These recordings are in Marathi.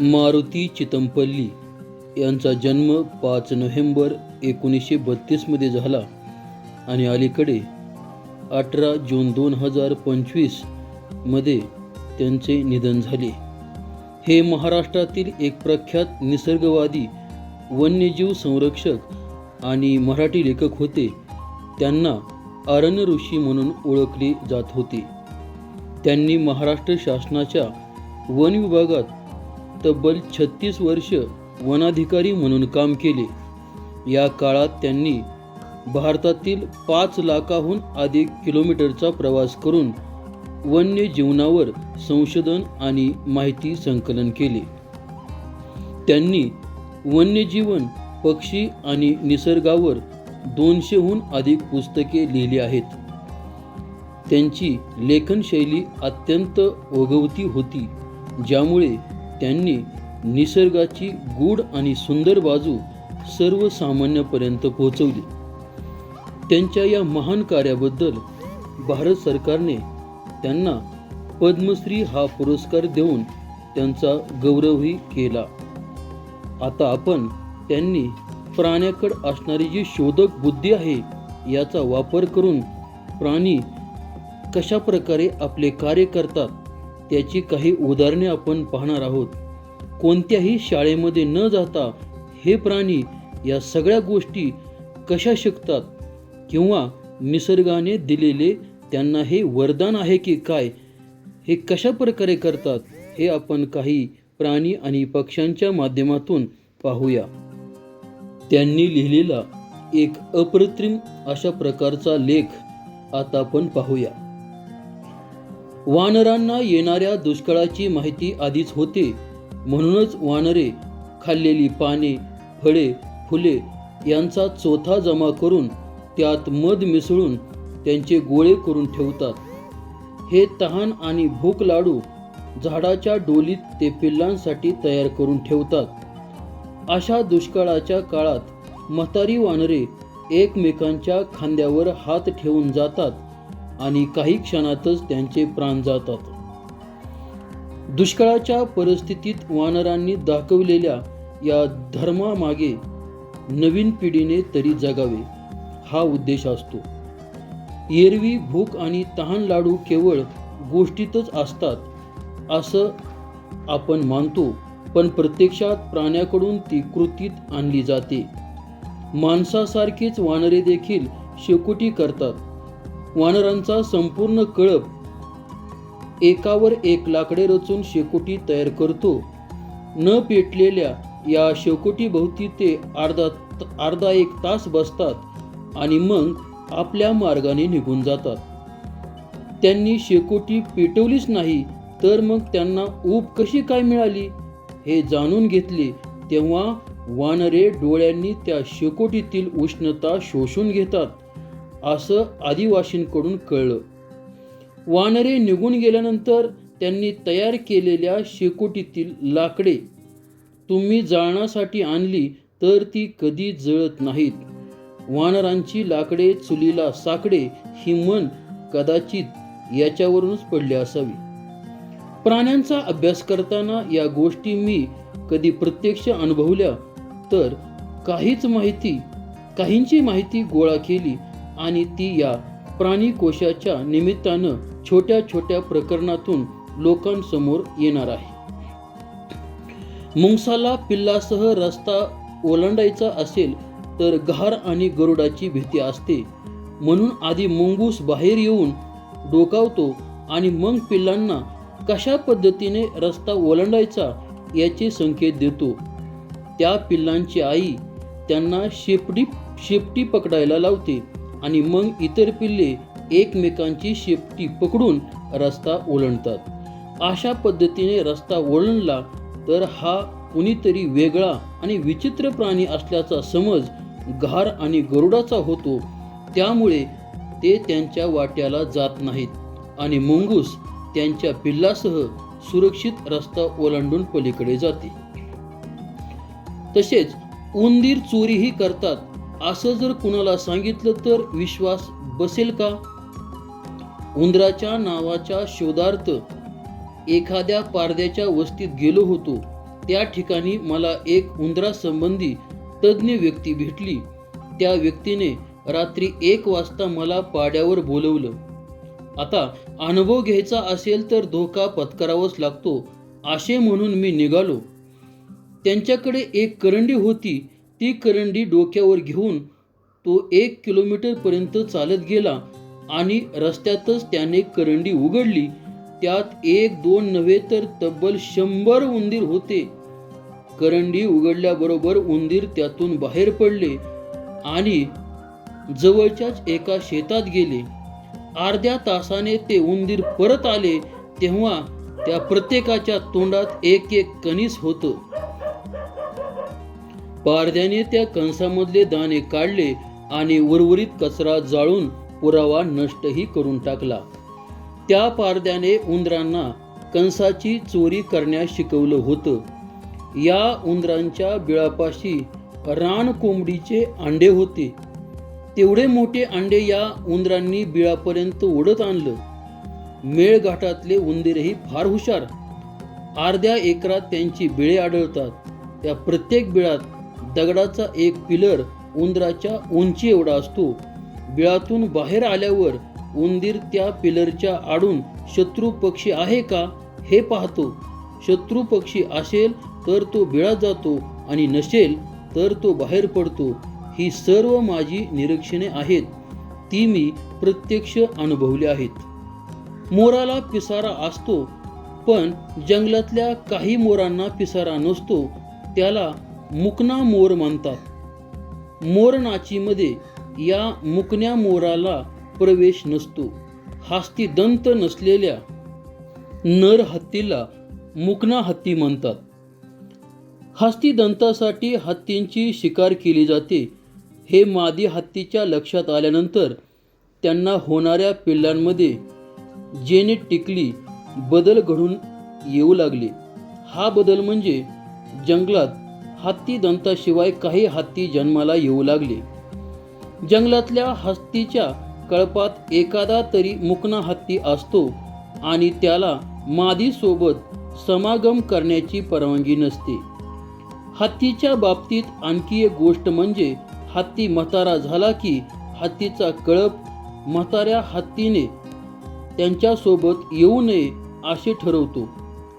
मारुती चितमपल्ली यांचा जन्म पाच नोव्हेंबर एकोणीसशे बत्तीसमध्ये झाला आणि अलीकडे अठरा जून दोन हजार पंचवीसमध्ये त्यांचे निधन झाले. हे महाराष्ट्रातील एक प्रख्यात निसर्गवादी वन्यजीव संरक्षक आणि मराठी लेखक होते. त्यांना अरण्य ऋषी म्हणून ओळखले जात होते. त्यांनी महाराष्ट्र शासनाच्या वन विभागात तब्बल छत्तीस वर्ष वनाधिकारी म्हणून काम केले. या काळात त्यांनी भारतातील पाच लाखाहून अधिक किलोमीटरचा प्रवास करून वन्य जीवनावर संशोधन आणि माहिती संकलन केले. त्यांनी वन्यजीवन पक्षी आणि निसर्गावर दोनशेहून अधिक पुस्तके लिहिली आहेत. त्यांची लेखनशैली अत्यंत ओघवती होती ज्यामुळे त्यांनी निसर्गाची गूढ आणि सुंदर बाजू सर्वसामान्यापर्यंत पोहोचवली. त्यांच्या या महान कार्याबद्दल भारत सरकारने त्यांना पद्मश्री हा पुरस्कार देऊन त्यांचा गौरवही केला. आता आपण त्यांनी प्राण्याकडे असणारी जी शोधक बुद्धी आहे याचा वापर करून प्राणी कशा प्रकारे आपले कार्य करतात त्याची काही उदाहरणे आपण पाहणार आहोत. कोणत्याही शाळेमध्ये न जाता हे प्राणी या सगळ्या गोष्टी कशा शिकतात किंवा निसर्गाने दिलेले त्यांना हे वरदान आहे की काय हे कशा प्रकारे करतात हे आपण काही प्राणी आणि पक्ष्यांच्या माध्यमातून पाहूया. त्यांनी लिहिलेला एक अप्रतिम अशा प्रकारचा लेख आता आपण पाहूया. वानरांना येणाऱ्या दुष्काळाची माहिती आधीच होते. म्हणूनच वानरे खाल्लेली पाने फळे फुले यांचा चोथा जमा करून त्यात मध मिसळून त्यांचे गोळे करून ठेवतात. हे तहान आणि भूक लाडू झाडाच्या डोलीत ते पिल्लांसाठी तयार करून ठेवतात. अशा दुष्काळाच्या काळात म्हातारी वानरे एकमेकांच्या खांद्यावर हात ठेवून जातात. आणि काही क्षणातच त्यांचे प्राण जातात. दुष्काळाच्या परिस्थितीत वानरांनी दाखवलेल्या या धर्मामागे नवीन पिढीने तरी जगावे हा उद्देश असतो. एरवी भूक आणि तहान लाडू केवळ गोष्टीतच असतात असं आपण मानतो पण प्रत्यक्षात प्राण्याकडून ती कृतीत आणली जाते. माणसासारखीच वानरे देखील शेकोटी करतात. वानरांचा संपूर्ण कळप एकावर एक लाकडे रचून शेकोटी तयार करतो. न पेटलेल्या या शेकोटी भोवती ते अर्धा अर्धा एक तास बसतात आणि मग आपल्या मार्गाने निघून जातात. त्यांनी शेकोटी पेटवलीच नाही तर मग त्यांना ऊब कशी काय मिळाली? हे जाणून घेतले तेव्हा वानरे डोळ्यांनी त्या शेकोटीतील उष्णता शोषून घेतात. असं आदिवासींकडून कळलं. वानरे निघून गेल्यानंतर त्यांनी तयार केलेल्या शेकोटीतील लाकडे तुम्ही जाळण्यासाठी आणली तर ती कधी जळत नाहीत. वानरांची लाकडे चुलीला साकडे ही मन कदाचित याच्यावरूनच पडले असावी. प्राण्यांचा अभ्यास करताना या गोष्टी मी कधी प्रत्यक्ष अनुभवल्या तर काहीच माहिती काहींची माहिती गोळा केली आणि ती या प्राणी कोशाच्या निमित्तानं छोट्या छोट्या प्रकरणातून लोकांसमोर येणार आहे. मुंगसाला पिल्लासह रस्ता ओलांडायचा असेल तर घार आणि गरुडाची भीती असते. म्हणून आधी मुंगूस बाहेर येऊन डोकावतो आणि मग पिल्लांना कशा पद्धतीने रस्ता ओलांडायचा याचे संकेत देतो. त्या पिल्लांची आई त्यांना शेपटी शेपटी पकडायला लावते. आणि मग इतर पिल्ले एकमेकांची शेपटी पकडून रस्ता ओलंडतात. अशा पद्धतीने रस्ता ओलंडला तर हा कुणीतरी वेगळा आणि विचित्र प्राणी असल्याचा समज घार आणि गरुडाचा होतो. त्यामुळे ते त्यांच्या वाट्याला जात नाहीत आणि मुंगूस त्यांच्या पिल्लासह सुरक्षित रस्ता ओलांडून पलीकडे जाते. तसेच उंदीर चोरीही करतात असं जर कुणाला सांगितलं तर विश्वास बसेल का? उंदराच्या नावाच्या शोधार्थ एखाद्या पारद्याच्या वस्तीत गेलो होतो. त्या ठिकाणी मला एक उंदरासंबंधी तज्ज्ञ व्यक्ती भेटली. त्या व्यक्तीने रात्री एक वाजता मला पाड्यावर बोलवलं. आता अनुभव घ्यायचा असेल तर धोका पत्करावाच लागतो. असे म्हणून मी निघालो. त्यांच्याकडे एक करंडी होती. ती करंडी डोक्यावर घेऊन तो एक किलोमीटरपर्यंत चालत गेला आणि रस्त्यातच त्याने करंडी उघडली. त्यात एक दोन नव्हे तर तब्बल शंभर उंदीर होते. करंडी उघडल्याबरोबर उंदीर त्यातून बाहेर पडले आणि जवळच्याच एका शेतात गेले. अर्ध्या तासाने ते उंदीर परत आले तेव्हा त्या प्रत्येकाच्या तोंडात एक एक कणीस होतं. पारध्याने त्या कंसामधले दाणे काढले आणि उर्वरित कचरा जाळून पुरावा नष्टही करून टाकला. त्या पारद्याने उंदरांना कंसाची चोरी करण्यास शिकवलं होतं. या उंदरांच्या बिळापाशी रान कोंबडीचे अंडे होते. तेवढे मोठे अंडे या उंदरांनी बिळापर्यंत ओढत आणलं. मेळघाटातले उंदीरही फार हुशार. अर्ध्या एकरात त्यांची बिळे आढळतात. त्या प्रत्येक बिळात दगडाचा एक पिलर उंदराच्या उंची एवढा असतो. बिळातून बाहेर आल्यावर उंदीर त्या पिलरच्या आडून शत्रू पक्षी आहे का हे पाहतो. शत्रू पक्षी असेल तर तो बिळात जातो आणि नसेल तर तो बाहेर पडतो. ही सर्व माझी निरीक्षणे आहेत. ती मी प्रत्यक्ष अनुभवली आहेत. मोराला पिसारा असतो पण जंगलातल्या काही मोरांना पिसारा नसतो. त्याला मुकना मोर म्हणतात मोरनाचीमध्ये या मुकण्या मोराला प्रवेश नसतो. हास्ती दंत नसलेल्या नर हत्तीला मुकना हत्ती म्हणतात हस्ती दंतासाठी हत्तींची शिकार केली जाते. हे मादी हत्तीच्या लक्षात आल्यानंतर त्यांना होणाऱ्या पिल्लांमध्ये जेनेटिकली बदल घडून येऊ लागले. हा बदल म्हणजे जंगलात हत्ती दंताशिवाय काही हत्ती जन्माला येऊ लागले. जंगलातल्या हत्तीच्या कळपात एखादा तरी मुकना हत्ती असतो आणि त्याला मादीसोबत समागम करण्याची परवानगी नसते. हत्तीच्या बाबतीत आणखी एक गोष्ट म्हणजे हत्ती म्हातारा झाला की हत्तीचा कळप म्हाताऱ्या हत्तीने त्यांच्यासोबत येऊ नये असे ठरवतो.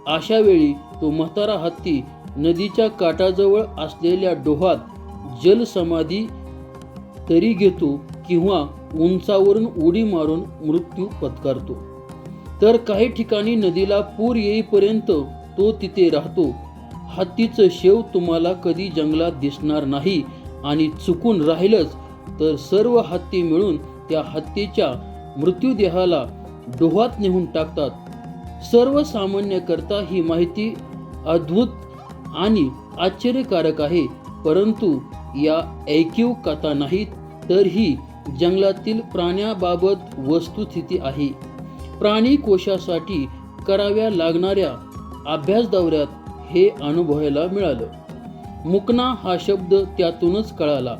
अशा वेळी तो म्हातारा हत्ती नदीच्या काठाजवळ असलेल्या डोहात जलसमाधी तरी घेतो किंवा उंचावरून उडी मारून मृत्यू पत्कारतो. तर काही ठिकाणी नदीला पूर येईपर्यंत तो तिथे राहतो. हत्तीचं शेव तुम्हाला कधी जंगलात दिसणार नाही आणि चुकून राहिलंच तर सर्व हत्ती मिळून त्या हत्तीच्या मृत्यूदेहाला डोहात नेऊन टाकतात. सर्वसामान्य करता ही माहिती अद्भुत आणि आश्चर्यकारक आहे. परंतु या ऐकीव कथा नाहीत तर ही जंगलातील प्राण्याबाबत वस्तुस्थिती आहे. प्राणी कोशासाठी कराव्या लागणाऱ्या अभ्यास दौऱ्यात हे अनुभवायला मिळालं. मुकना हा शब्द त्यातूनच कळाला.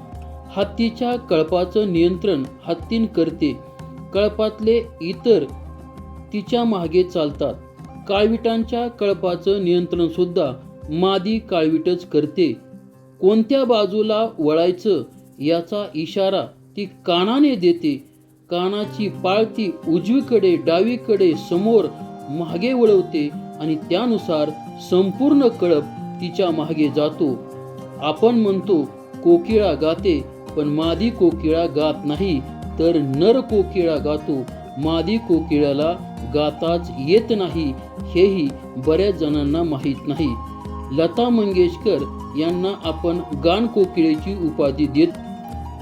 हत्तीच्या कळपाचं नियंत्रण हत्तीन करते कळपातले इतर तिच्यामागे चालतात. काळविटांच्या कळपाचं नियंत्रणसुद्धा मादी काळविटच करते. कोणत्या बाजूला वळायचं याचा इशारा ती कानाने देते. कानाची पाळती उजवीकडे डावीकडे समोर मागे वळवते आणि त्यानुसार संपूर्ण कळप तिच्यामागे जातो. आपण म्हणतो कोकिळा गाते पण मादी कोकिळा गात नाही तर नर कोकिळा गातो. मादी कोकिळाला गाताच येत नाही हेही बऱ्याच जणांना माहीत नाही. लता मंगेशकर यांना आपण गान कोकिळेची उपाधी देत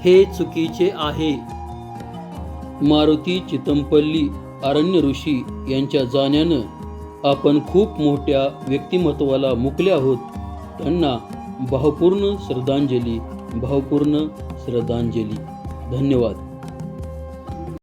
हे चुकीचे आहे. मारुती चितमपल्ली अरण्य ऋषी यांच्या जाण्यानं आपण खूप मोठ्या व्यक्तिमत्वाला मुकले आहोत. त्यांना भावपूर्ण श्रद्धांजली भावपूर्ण श्रद्धांजली. धन्यवाद.